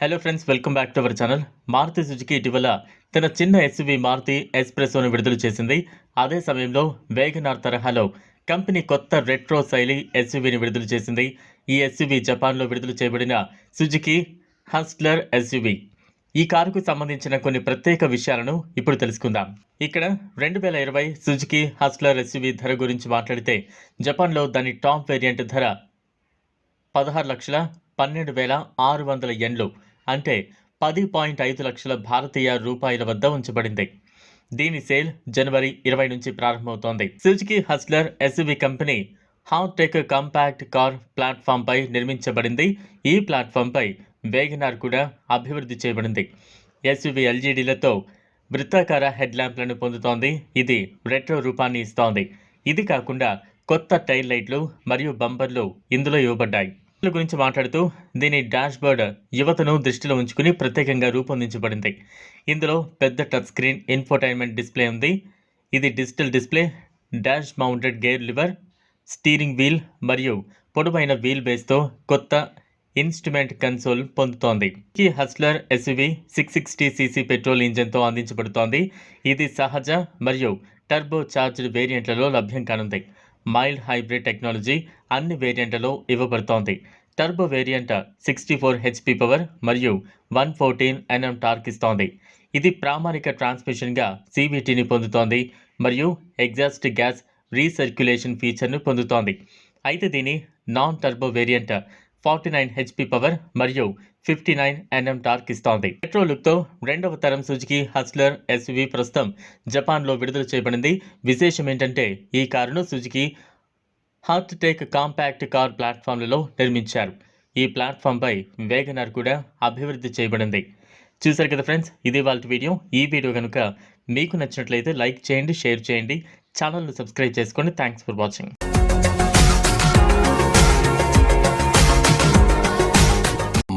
Hello friends welcome back to our channel Maruti Suzuki ఇటీవల తన చిన్న ఎస్యూవి మారుతి ఎస్ప్రెసోను విడుదల చేసింది. అదే సమయంలో వేగనార్ తరహాలో కంపెనీ కొత్త రెట్రో శైలి ఎస్యువిని విడుదల చేసింది. ఈ ఎస్యువి జపాన్లో విడుదల చేయబడిన సుజుకి హస్ట్లర్ ఎస్యువి ఈ కారుకు సంబంధించిన కొన్ని ప్రత్యేక విషయాలను ఇప్పుడు తెలుసుకుందాం. ఇక్కడ రెండు వేల ఇరవై సుజుకి హస్ట్లర్ ఎస్యువి ధర గురించి మాట్లాడితే జపాన్లో దాని టాప్ వేరియంట్ ధర పదహారు లక్షల పన్నెండు వేల ఆరు వందల ఎండ్లు. అంటే పది పాయింట్ ఐదు లక్షల భారతీయ రూపాయల వద్ద ఉంచబడింది. దీని సేల్ జనవరి ఇరవై నుంచి ప్రారంభమవుతోంది. Suzuki Hustler SUV company Heartect compact car ప్లాట్ఫామ్పై నిర్మించబడింది. ఈ ప్లాట్ఫామ్పై వేగనార్ కూడా అభివృద్ధి చేయబడింది. ఎస్యువి ఎల్జీడీలతో వృత్తాకార హెడ్ ల్యాంప్లను పొందుతోంది. ఇది రెట్రో రూపాన్ని ఇస్తోంది. ఇది కాకుండా కొత్త టైల్ లైట్లు మరియు బంపర్లు ఇందులో ఇవ్వబడ్డాయి. గురించి మాట్లాడుతూ దీని డాష్బోర్డ్ యువతను దృష్టిలో ఉంచుకుని ప్రత్యేకంగా రూపొందించబడింది. ఇందులో పెద్ద టచ్ స్క్రీన్ ఇన్ఫోటైన్మెంట్ డిస్ప్లే ఉంది. ఇది digital display dash mounted gear lever steering wheel మరియు పొడవైన వీల్ బేస్తో కొత్త ఇన్స్ట్రుమెంట్ కన్సోల్ పొందుతోంది. ఈ Hustler SUV six sixty CC petrol ఇంజన్తో అందించబడుతోంది. ఇది సహజ మరియు టర్బో చార్జ్డ్ వేరియంట్లలో లభ్యం కానుంది. మైల్డ్ హైబ్రిడ్ టెక్నాలజీ అన్ని వేరియంట్లలో ఇవ్వబడుతోంది. Turbo variant sixty four HP power మరియు వన్ ఫోర్టీన్ ఎన్ఎం టార్క్ ఇస్తోంది. ఇది ప్రామాణిక ట్రాన్స్మిషన్గా సివిటీని పొందుతోంది మరియు ఎగ్జాస్ట్ గ్యాస్ రీసర్క్యులేషన్ ఫీచర్ను పొందుతోంది. అయితే దీని non turbo variant forty nine HP power మరియు ఫిఫ్టీ నైన్ ఎన్ఎం టార్క్ ఇస్తోంది. పెట్రోలుక్తో రెండవ తరం సుజుకి హస్లర్ ఎస్వి ప్రస్తుతం జపాన్లో విడుదల చేయబడింది. విశేషం ఏంటంటే ఈ కారును Suzuki Heartect compact car ప్లాట్ఫామ్లలో నిర్మించారు. ఈ ప్లాట్ఫామ్పై వేగనార్ కూడా అభివృద్ధి చేయబడింది. చూశారు కదా ఫ్రెండ్స్ ఇది వాళ్ళ వీడియో. ఈ వీడియో కనుక మీకు నచ్చినట్లయితే లైక్ చేయండి షేర్ చేయండి. ఛానల్ను సబ్స్క్రైబ్ చేసుకోండి థ్యాంక్స్ ఫర్ వాచింగ్.